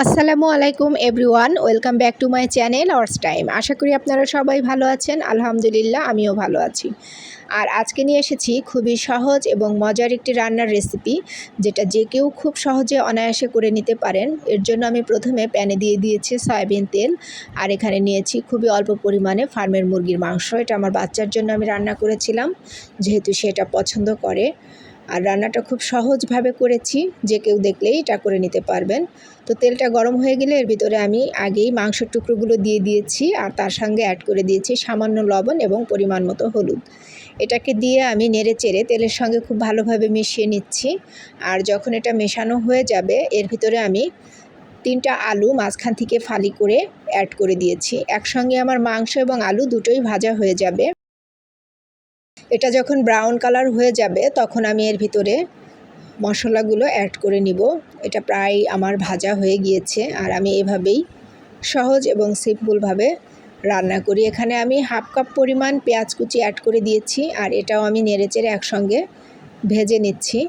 আসসালামু আলাইকুম everyone, welcome back to my channel ours time. আশা করি আপনারা সবাই ভালো আছেন, আলহামদুলিল্লাহ আমিও ভালো আছি। আর আজকে নিয়ে এসেছি খুবই সহজ এবং মজার একটি রান্নার রেসিপি, যেটা যে কেউ খুব সহজে অনায়াসে করে নিতে পারেন। এর জন্য আমি প্রথমে প্যানে দিয়ে দিয়েছি সয়াবিন তেল, আর এখানে নিয়েছি খুবই অল্প পরিমাণে ফার্মের মুরগির মাংস। এটা আমার বাচ্চার জন্য আমি রান্না করেছিলাম, যেহেতু সেটা পছন্দ করে। আর রান্নাটা খুব সহজভাবে করেছি, যে কেউ দেখলেই এটা করে নিতে পারবেন। তো তেলটা গরম হয়ে গেলে এর ভিতরে আমি আগেই মাংসের টুকরোগুলো দিয়ে দিয়েছি আর তার সঙ্গে অ্যাড করে দিয়েছি সামান্য লবণ এবং পরিমাণ মতো হলুদ। এটাকে দিয়ে আমি নেড়ে চেড়ে তেলের সঙ্গে খুব ভালোভাবে মিশিয়ে নিচ্ছি। আর যখন এটা মেশানো হয়ে যাবে, এর ভিতরে আমি তিনটা আলু মাঝখান থেকে ফালি করে অ্যাড করে দিয়েছি। একসঙ্গে আমার মাংস এবং আলু দুটোই ভাজা হয়ে যাবে। এটা যখন ব্রাউন কালার হয়ে যাবে, তখন আমি এর ভিতরে মশলাগুলো অ্যাড করে নিব। এটা প্রায় আমার ভাজা হয়ে গিয়েছে আর আমি এভাবেই সহজ এবং সিম্পলভাবে রান্না করি। এখানে আমি হাফ কাপ পরিমাণ পেঁয়াজ কুচি অ্যাড করে দিয়েছি আর এটাও আমি নেড়েচেড়ে একসঙ্গে ভেজে নিচ্ছি।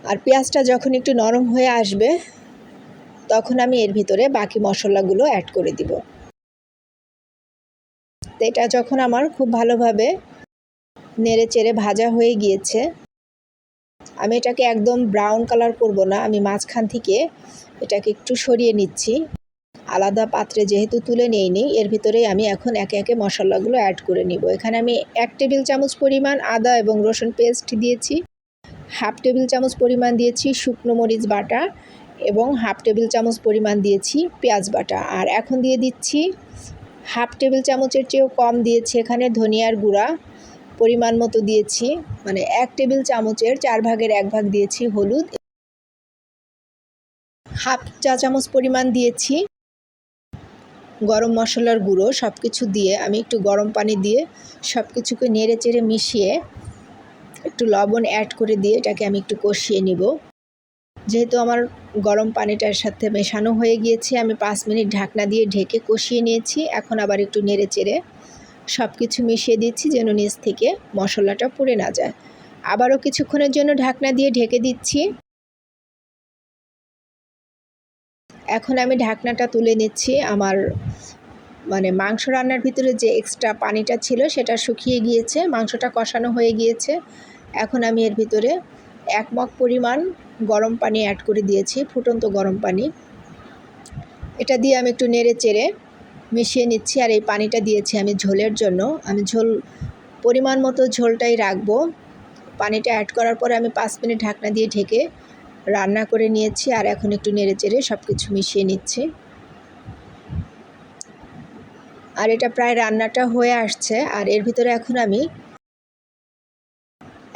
আর পেঁয়াজটা যখন একটু নরম হয়ে আসবে, তখন আমি এর ভিতরে বাকি মশলাগুলো অ্যাড করে দিব। তো এটা যখন আমার খুব ভালোভাবে নেড়ে চেড়ে ভাজা হয়ে গিয়েছে, আমি এটাকে একদম ব্রাউন কালার করব না, আমি মাঝখান থেকে এটাকে একটু সরিয়ে নিচ্ছি। আলাদা পাত্রে যেহেতু তুলে নিইনি, এর ভিতরেই আমি এখন একে একে মশলাগুলো অ্যাড করে নিব। এখানে আমি এক টেবিল চামচ পরিমাণ আদা এবং রসুন পেস্ট দিয়েছি, হাফ টেবিল চামচ পরিমাণ দিয়েছি শুকনো মরিচ বাটা এবং হাফ টেবিল চামচ পরিমাণ দিয়েছি পেঁয়াজ বাটা। আর এখন দিয়ে দিচ্ছি হাফ টেবিল চামচের চেয়েও কম দিয়েছি এখানে ধনিয়ার গুঁড়া পরিমাণ মতো দিয়েছি। মানে এক টেবিল চামচের চার ভাগের এক ভাগ দিয়েছি হলুদ। হাফ চা চামচ পরিমাণ দিয়েছি গরম মশলার গুঁড়ো। সব কিছু দিয়ে আমি একটু গরম পানি দিয়ে সব কিছুকে নেড়ে চেড়ে মিশিয়ে একটু লবণ অ্যাড করে দিয়ে এটাকে আমি একটু কষিয়ে নিব। যেহেতু আমার গরম পানিটার সাথে মেশানো হয়ে গিয়েছে। আমি পাঁচ মিনিট ঢাকনা দিয়ে ঢেকে কষিয়ে নিয়েছি। এখন আবার একটু নেড়ে চেড়ে সব কিছু মিশিয়ে দিচ্ছি যেন নিচ থেকে মশলাটা পুড়ে না যায়। আবারও কিছুক্ষণের জন্য ঢাকনা দিয়ে ঢেকে দিচ্ছি। এখন আমি ঢাকনাটা তুলে নিচ্ছি। আমার মানে মাংস রান্নার ভিতরে যে এক্সট্রা পানিটা ছিল সেটা শুকিয়ে গিয়েছে। মাংসটা কষানো হয়ে গিয়েছে। এখন আমি এর ভিতরে এক মগ পরিমাণ গরম পানি অ্যাড করে দিয়েছি, ফুটন্ত গরম পানি। এটা দিয়ে আমি একটু নেড়ে চেড়ে মিশিয়ে নিচ্ছি আর এই পানিটা দিয়েছি আমি ঝোলের জন্য। আমি ঝোল, পরিমাণ মতো ঝোলটাই রাখব। পানিটা অ্যাড করার পরে আমি পাঁচ মিনিট ঢাকনা দিয়ে ঢেকে রান্না করে নিয়েছি আর এখন একটু নেড়ে চেড়ে সব কিছু মিশিয়ে নিচ্ছি। আর এটা প্রায় রান্নাটা হয়ে আসছে আর এর ভিতরে এখন আমি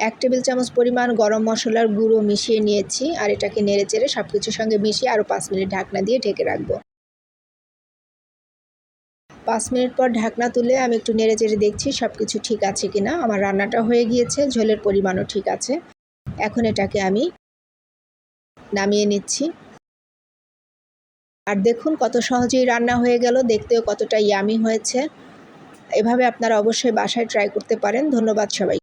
এক টেবিল চামচ পরিমাণ গরম মশলার গুঁড়ো মিশিয়ে নিয়েছি আর এটাকে নেড়ে চেড়ে সব কিছুর সঙ্গে মিশিয়ে আরও পাঁচ মিনিট ঢাকনা দিয়ে ঢেকে রাখব। পাঁচ মিনিট পর ঢাকনা তুলে আমি একটু নেড়ে চেড়ে দেখছি সব কিছু ঠিক আছে কি না আমার রান্নাটা হয়ে গিয়েছে, ঝোলের পরিমাণও ঠিক আছে। এখন এটাকে আমি নামিয়ে নিচ্ছি। আর দেখুন কত সহজেই রান্না হয়ে গেল, দেখতেও কতটা ইয়ামি হয়েছে। এভাবে আপনারা অবশ্যই বাসায় ট্রাই করতে পারেন। ধন্যবাদ সবাই